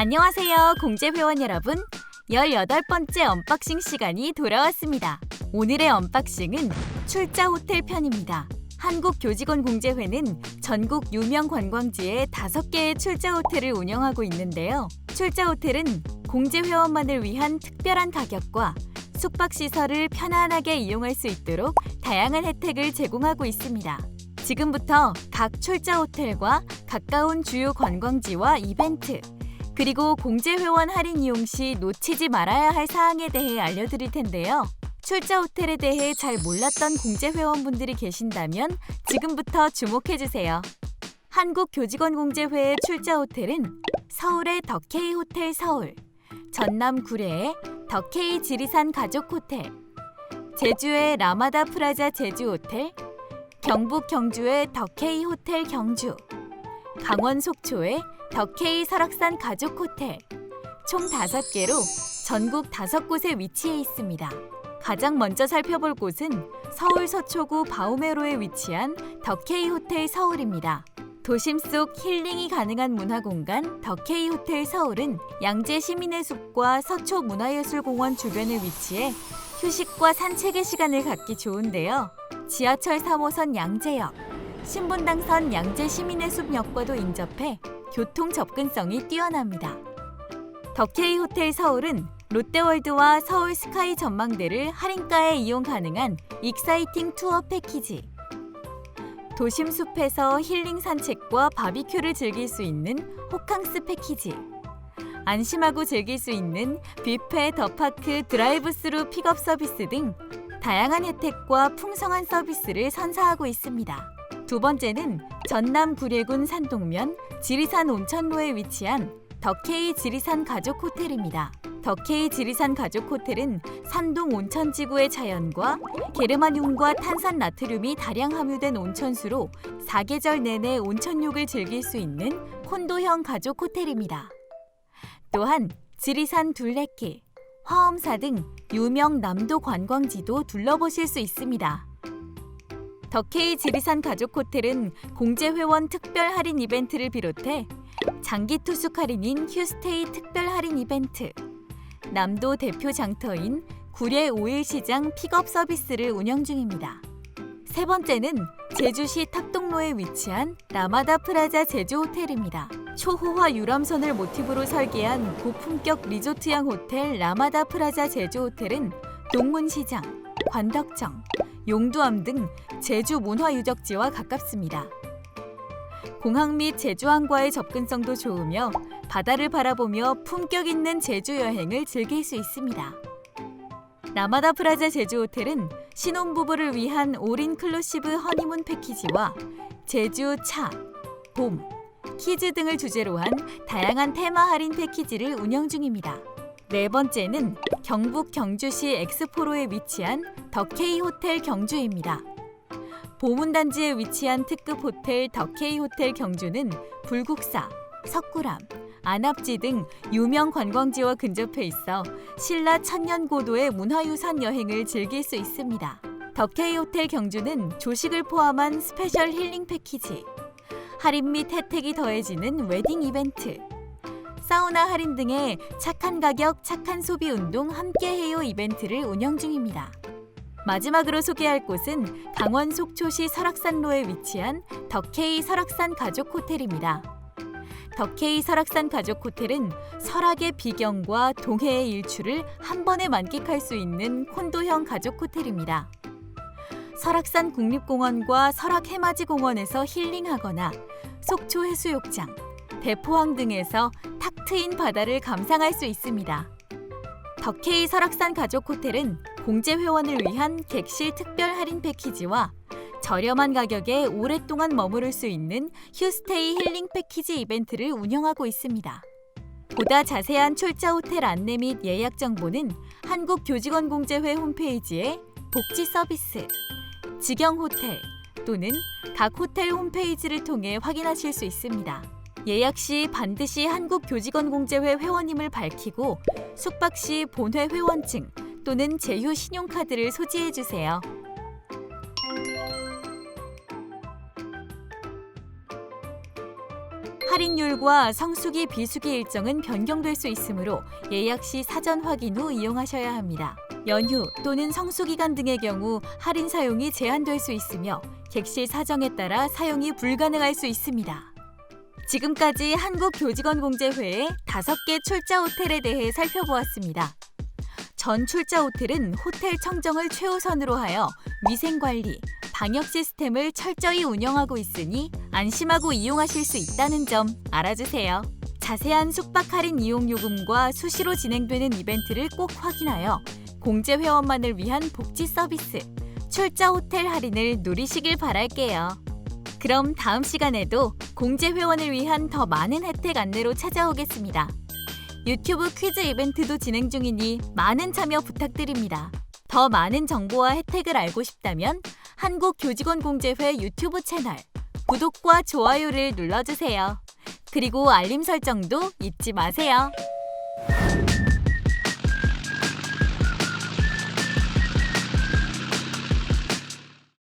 안녕하세요, 공제 회원 여러분. 18번째 언박싱 시간이 돌아왔습니다. 오늘의 언박싱은 출자 호텔 편입니다. 한국교직원공제회는 전국 유명 관광지에 5개의 출자 호텔을 운영하고 있는데요. 출자 호텔은 공제 회원만을 위한 특별한 가격과 숙박 시설을 편안하게 이용할 수 있도록 다양한 혜택을 제공하고 있습니다. 지금부터 각 출자 호텔과 가까운 주요 관광지와 이벤트, 그리고 공제 회원 할인 이용 시 놓치지 말아야 할 사항에 대해 알려드릴 텐데요. 출자 호텔에 대해 잘 몰랐던 공제 회원분들이 계신다면 지금부터 주목해 주세요. 한국 교직원 공제회의 출자 호텔은 서울의 더케이 호텔 서울, 전남 구례의 더케이 지리산 가족 호텔, 제주의 라마다 프라자 제주 호텔, 경북 경주의 더케이 호텔 경주, 강원 속초의 더케이 설악산 가족 호텔 총 5개로 전국 5곳에 위치해 있습니다. 가장 먼저 살펴볼 곳은 서울 서초구 바우메로에 위치한 더케이 호텔 서울입니다. 도심 속 힐링이 가능한 문화공간 더케이 호텔 서울은 양재 시민의 숲과 서초 문화예술공원 주변에 위치해 휴식과 산책의 시간을 갖기 좋은데요. 지하철 3호선 양재역, 신분당선 양재 시민의 숲역과도 인접해 교통 접근성이 뛰어납니다. 더케이 호텔 서울은 롯데월드와 서울 스카이 전망대를 할인가에 이용 가능한 익사이팅 투어 패키지. 도심 숲에서 힐링 산책과 바비큐를 즐길 수 있는 호캉스 패키지. 안심하고 즐길 수 있는 뷔페 더파크 드라이브 스루 픽업 서비스 등 다양한 혜택과 풍성한 서비스를 선사하고 있습니다. 두 번째는 전남 구례군 산동면 지리산 온천로에 위치한 더케이 지리산 가족 호텔입니다. 더케이 지리산 가족 호텔은 산동 온천 지구의 자연과 게르마늄과 탄산 나트륨이 다량 함유된 온천수로 사계절 내내 온천욕을 즐길 수 있는 콘도형 가족 호텔입니다. 또한 지리산 둘레길, 화엄사 등 유명 남도 관광지도 둘러보실 수 있습니다. 더케이 지리산 가족 호텔은 공제 회원 특별 할인 이벤트를 비롯해 장기 투숙 할인인 휴스테이 특별 할인 이벤트, 남도 대표 장터인 구례 5일 시장 픽업 서비스를 운영 중입니다. 세 번째는 제주시 탑동로에 위치한 라마다 프라자 제주 호텔입니다. 초호화 유람선을 모티브로 설계한 고품격 리조트형 호텔 라마다 프라자 제주 호텔은 동문시장, 관덕정, 용두암 등 제주 문화유적지와 가깝습니다. 공항 및 제주항과의 접근성도 좋으며 바다를 바라보며 품격 있는 제주 여행을 즐길 수 있습니다. 라마다 프라자 제주 호텔은 신혼부부를 위한 올인클루시브 허니문 패키지와 제주 차, 봄, 키즈 등을 주제로 한 다양한 테마 할인 패키지를 운영 중입니다. 네 번째는 경북 경주시 엑스포로에 위치한 더케이 호텔 경주입니다. 보문단지에 위치한 특급 호텔 더케이 호텔 경주는 불국사, 석굴암, 안압지 등 유명 관광지와 근접해 있어 신라 천년 고도의 문화유산 여행을 즐길 수 있습니다. 더케이 호텔 경주는 조식을 포함한 스페셜 힐링 패키지, 할인 및 혜택이 더해지는 웨딩 이벤트, 사우나 할인 등의 착한 가격, 착한 소비 운동 함께해요 이벤트를 운영 중입니다. 마지막으로 소개할 곳은 강원 속초시 설악산로에 위치한 더케이 설악산 가족 호텔입니다. 더케이 설악산 가족 호텔은 설악의 비경과 동해의 일출을 한 번에 만끽할 수 있는 콘도형 가족 호텔입니다. 설악산 국립공원과 설악 해맞이 공원에서 힐링하거나 속초 해수욕장, 대포항 등에서 탁 트인 바다를 감상할 수 있습니다. 더케이 설악산 가족 호텔은 공제 회원을 위한 객실 특별 할인 패키지와 저렴한 가격에 오랫동안 머무를 수 있는 휴스테이 힐링 패키지 이벤트를 운영하고 있습니다. 보다 자세한 출자 호텔 안내 및 예약 정보는 한국교직원공제회 홈페이지에 복지 서비스, 직영 호텔 또는 각 호텔 홈페이지를 통해 확인하실 수 있습니다. 예약 시 반드시 한국교직원공제회 회원임을 밝히고 숙박 시 본회 회원증 또는 제휴 신용카드를 소지해 주세요. 할인율과 성수기 비수기 일정은 변경될 수 있으므로 예약 시 사전 확인 후 이용하셔야 합니다. 연휴 또는 성수기간 등의 경우 할인 사용이 제한될 수 있으며 객실 사정에 따라 사용이 불가능할 수 있습니다. 지금까지 한국교직원공제회의 다섯 개 출자 호텔에 대해 살펴보았습니다. 전 출자 호텔은 호텔 청정을 최우선으로 하여 위생 관리, 방역 시스템을 철저히 운영하고 있으니 안심하고 이용하실 수 있다는 점 알아주세요. 자세한 숙박 할인 이용 요금과 수시로 진행되는 이벤트를 꼭 확인하여 공제 회원만을 위한 복지 서비스 출자 호텔 할인을 누리시길 바랄게요. 그럼 다음 시간에도 공제 회원을 위한 더 많은 혜택 안내로 찾아오겠습니다. 유튜브 퀴즈 이벤트도 진행 중이니 많은 참여 부탁드립니다. 더 많은 정보와 혜택을 알고 싶다면 한국교직원공제회 유튜브 채널 구독과 좋아요를 눌러주세요. 그리고 알림 설정도 잊지 마세요.